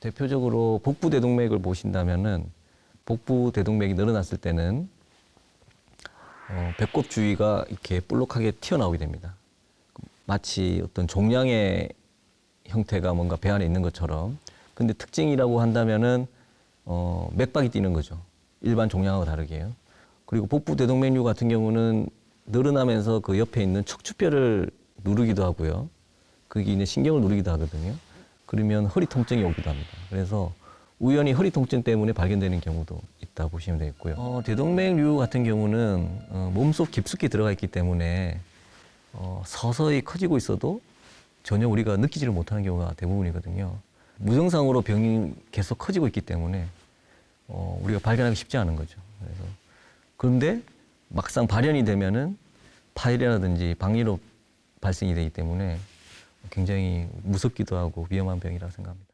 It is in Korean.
대표적으로 복부 대동맥을 보신다면은 복부 대동맥이 늘어났을 때는 어, 배꼽 주위가 이렇게 볼록하게 튀어나오게 됩니다. 마치 어떤 종양의 형태가 뭔가 배 안에 있는 것처럼. 근데 특징이라고 한다면은 어, 맥박이 뛰는 거죠. 일반 종양하고 다르게요. 그리고 복부 대동맥류 같은 경우는 늘어나면서 그 옆에 있는 척추뼈를 누르기도 하고요. 거기 있는 신경을 누르기도 하거든요. 그러면 허리 통증이 오기도 합니다. 그래서 우연히 허리 통증 때문에 발견되는 경우도 있다 보시면 되겠고요. 어, 대동맥류 같은 경우는 어, 몸속 깊숙이 들어가 있기 때문에 어, 서서히 커지고 있어도 전혀 우리가 느끼지를 못하는 경우가 대부분이거든요. 무증상으로 병이 계속 커지고 있기 때문에 어, 우리가 발견하기 쉽지 않은 거죠. 그래서 그런데 막상 발현이 되면은 파열이라든지 방위로 발생이 되기 때문에 굉장히 무섭기도 하고 위험한 병이라고 생각합니다.